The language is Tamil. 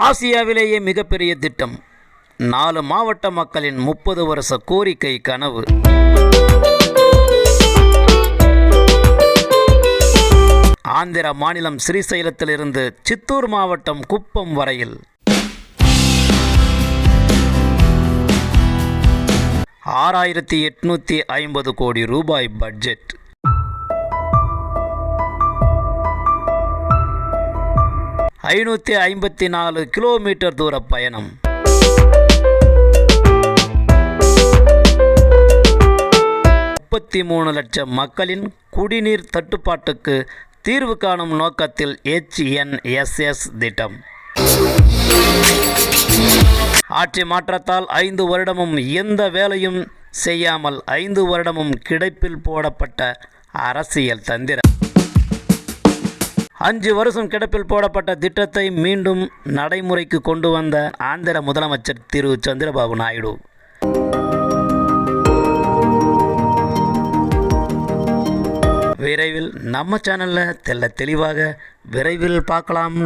ஆசியாவிலேயே மிகப்பெரிய திட்டம். நாலு மாவட்ட மக்களின் முப்பது வருஷ கோரிக்கை கனவு. ஆந்திர மாநிலம் ஸ்ரீசைலத்திலிருந்து சித்தூர் மாவட்டம் குப்பம் வரையில். ஆறாயிரத்தி எட்நூற்றி ஐம்பது கோடி ரூபாய் பட்ஜெட். ஐநூற்றி ஐம்பத்தி நாலு கிலோமீட்டர் தூர பயணம். முப்பத்தி மூணு லட்சம் மக்களின் குடிநீர் தட்டுப்பாட்டுக்கு தீர்வு காணும் நோக்கத்தில் ஹெச்என்எஸ்எஸ் திட்டம். ஆட்சி மாற்றத்தால் ஐந்து வருடமும் எந்த வேலையும் செய்யாமல் ஐந்து வருடமும் கிடப்பில் போடப்பட்ட அரசியல் தந்திரம். அஞ்சு வருஷம் கிடப்பில் போடப்பட்ட திட்டத்தை மீண்டும் நடைமுறைக்கு கொண்டு வந்த ஆந்திர முதலமைச்சர் திரு சந்திரபாபு நாயுடு. விரைவில் நம்ம சேனலில் தெல்ல தெளிவாக விரைவில் பார்க்கலாம்.